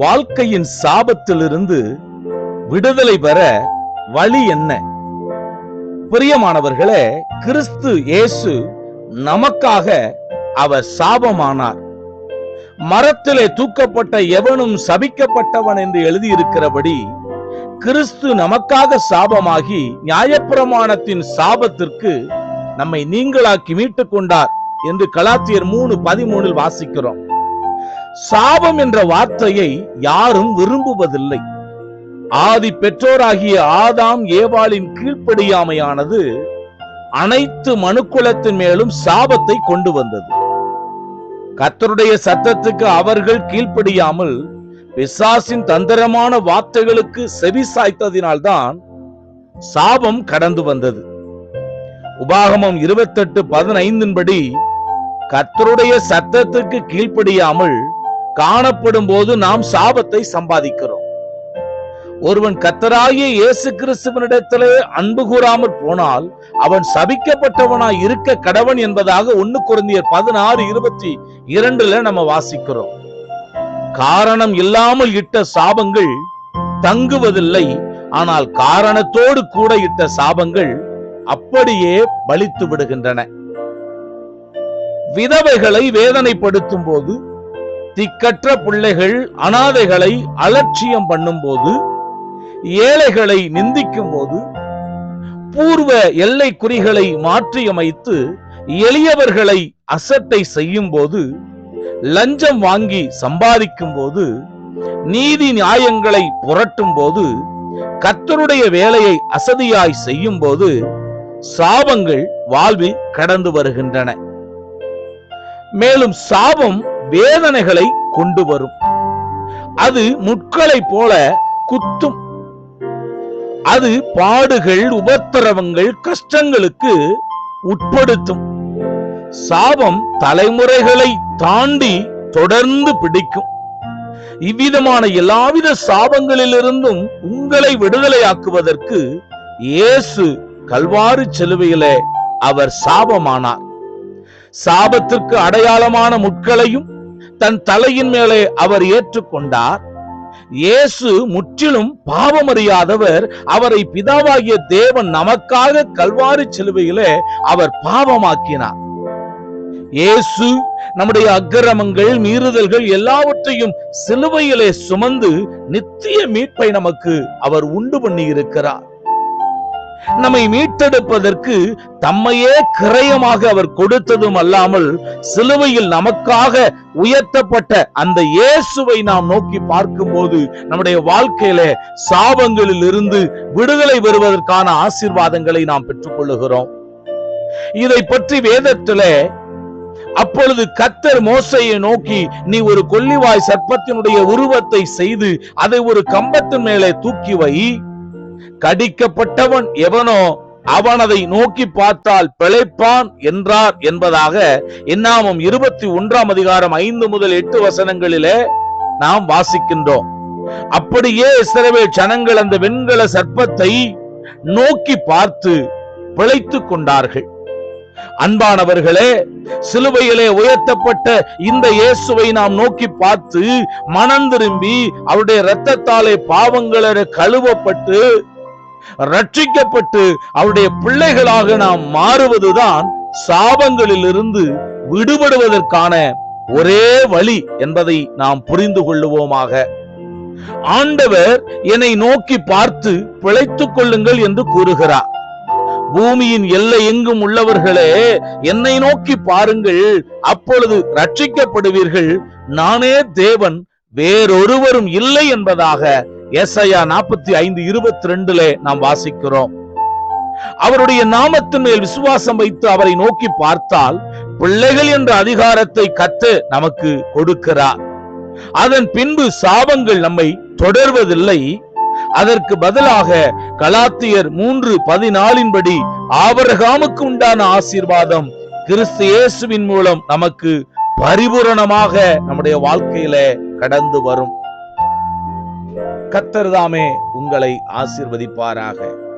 வாழ்க்கையின் சாபத்திலிருந்து விடுதலை பெற வழி என்ன? பிரியமானவர்களே கிறிஸ்து இயேசு நமக்காக அவர் சாபமானார். மரத்திலே தூக்கப்பட்ட எவனும் சபிக்கப்பட்டவன் என்று எழுதியிருக்கிறபடி கிறிஸ்து நமக்காக சாபமாகி நியாயப்பிரமாணத்தின் சாபத்திற்கு நம்மை நீங்களாக்கி மீட்டுக் கொண்டார் என்று கலாத்தியர் மூணு பதிமூணில் வாசிக்கிறோம். சாபம் என்ற வார்த்தையை யாரும் விரும்புவதில்லை. ஆதி பெற்றோராகிய ஆதாம் ஏவாளின் கீழ்ப்படியாமையானது அனைத்து மனுக்குலத்தின் மேலும் சாபத்தை கொண்டு வந்தது. கத்தருடைய சத்தத்துக்கு அவர்கள் கீழ்ப்படியாமல் பிசாசின் தந்திரமான வார்த்தைகளுக்கு செவி சாய்த்ததினால்தான் சாபம் கடந்து வந்தது. உபாகமம் இருபத்தெட்டு பதினைந்தின்படி கத்தருடைய சத்தத்துக்கு கீழ்ப்படியாமல் காணப்படும் போது நாம் சாபத்தை சம்பாதிக்கிறோம். ஒருவன் கத்தராகிய இயேசு கிறிஸ்துவனிடத்திலே அன்பு கூறாமற் போனால் அவன் சபிக்கப்பட்டவனாய் இருக்க கடவன் என்பதாக ஒன்னு குருந்தியர் பதினாறு இருபத்தி இரண்டுல நம்ம வாசிக்கிறோம். காரணம் இல்லாமல் இட்ட சாபங்கள் தங்குவதில்லை ஆனால் காரணத்தோடு கூட இட்ட சாபங்கள் அப்படியே பலித்து விடுகின்றன விதவைகளை வேதனைப்படுத்தும் போது திக்கற்ற பிள்ளைகள் அனாதைகளை அலட்சியம் பண்ணும் போது ஏழைகளை நிந்திக்கும் போது பூர்வ எல்லை குறிகளை மாற்றியமைத்து எளியவர்களை அசட்டை செய்யும் போது லஞ்சம் வாங்கி சம்பாதிக்கும் போது நீதி நியாயங்களை புரட்டும் போது கத்தருடைய வேலையை அசதியாய் செய்யும் போது சாபங்கள் வாழ்வில் கடந்து வருகின்றன. மேலும் சாபம் வேதனைகளை கொண்டு வரும். அது முட்களை போல குத்தும். அது பாடுகள் உபத்திரவங்கள் கஷ்டங்களுக்கு உட்படுத்தும். சாபம் தலைமுறைகளை தாண்டி தொடர்ந்து பிடிக்கும். இவ்விதமான எல்லாவித சாபங்களிலிருந்தும் உங்களை விடுதலையாக்குவதற்கு இயேசு கல்வாறு செலுவையில அவர் சாபமானார். சாபத்திற்கு அடையாளமான முட்களையும் தன் தலையின் மேலே அவர் ஏற்றுக்கொண்டார். இயேசு முற்றிலும் பாவமறியாதவர். அவரை பிதாவாகிய தேவன் நமக்காக கல்வாரி சிலுவையிலே அவர் பாவமாக்கினார். இயேசு நம்முடைய அக்கிரமங்கள் மீறுதல்கள் எல்லாவற்றையும் சிலுவையிலே சுமந்து நித்திய மீட்பை நமக்கு அவர் உண்டு பண்ணி இருக்கிறார் நம்மை மீட்டெடுப்பதற்கு தம்மையே கிரயமாக அவர் கொடுத்ததும் அல்லாமல் சிலுவையில் நமக்காக உயர்த்தப்பட்ட அந்த இயேசுவை நாம் நோக்கி பார்க்கும்போது நம்முடைய வாழ்க்கையில சாபங்களில் இருந்து விடுதலை பெறுவதற்கான ஆசீர்வாதங்களை நாம் பெற்றுக்கொள்ளுகிறோம். இதை பற்றி வேதத்திலே அப்பொழுது கத்தர் மோசையை நோக்கி நீ ஒரு கொல்லிவாய் சர்ப்பத்தினுடைய உருவத்தை செய்து அதை ஒரு கம்பத்தின் மேலே தூக்கி வை. கடிக்கப்பட்டவன் எவனோ அவன் அதை நோக்கி பார்த்தால் பிழைப்பான் என்றார் என்பதாக என்னாமம் இருபத்தி ஒன்றாம் அதிகாரம் ஐந்து முதல் எட்டு வசனங்களிலே நாம் வாசிக்கின்றோம். அப்படியே இஸ்ரவேல் ஜனங்கள் அந்த வெண்கல சர்ப்பத்தை நோக்கி பார்த்து பிழைத்துக் கொண்டார்கள். அன்பானவர்களே சிலுவையிலே உயர்த்தப்பட்ட இந்த இயேசுவை நாம் நோக்கி பார்த்து மனம் திரும்பி அவருடைய இரத்தத்தாலே பாவங்கள கழுவப்பட்டு ரட்சிக்கப்பட்டு அவருடைய பிள்ளைகளாக நாம் மாறுவதுதான் சாபங்களிலிருந்து விடுபடுவதற்கான ஒரே வழி என்பதை நாம் புரிந்து கொள்ளுவோமாக. ஆண்டவர் என்னை நோக்கி பார்த்து பிழைத்துக் கொள்ளுங்கள் என்று கூறுகிறார். பூமியின் எல்லை எங்கும் உள்ளவர்களே என்னை நோக்கி பாருங்கள் அப்பொழுது ரட்சிக்கப்படுவீர்கள் நானே தேவன் வேறொருவரும் இல்லை என்பதாக எஸ்ஐயா நாற்பத்தி ஐந்து இருபத்தி ரெண்டுல நாம் வாசிக்கிறோம். அவருடைய நாமத்தின் மேல் விசுவாசம் வைத்து அவரை நோக்கி பார்த்தால் பிள்ளைகள் என்ற அதிகாரத்தை கத்து நமக்கு கொடுக்கிறார். அதன் பின்பு சாபங்கள் நம்மை தொடர்வதில்லை. அதற்கு பதிலாக கலாத்தியர் மூன்று பதினாலின்படி ஆபரகாமுக்கு உண்டான ஆசீர்வாதம் கிறிஸ்து இயேசுவின் மூலம் நமக்கு பரிபூரணமாக நம்முடைய வாழ்க்கையில கடந்து வரும். கத்தர்தாமே உங்களை ஆசீர்வதிப்பாராக.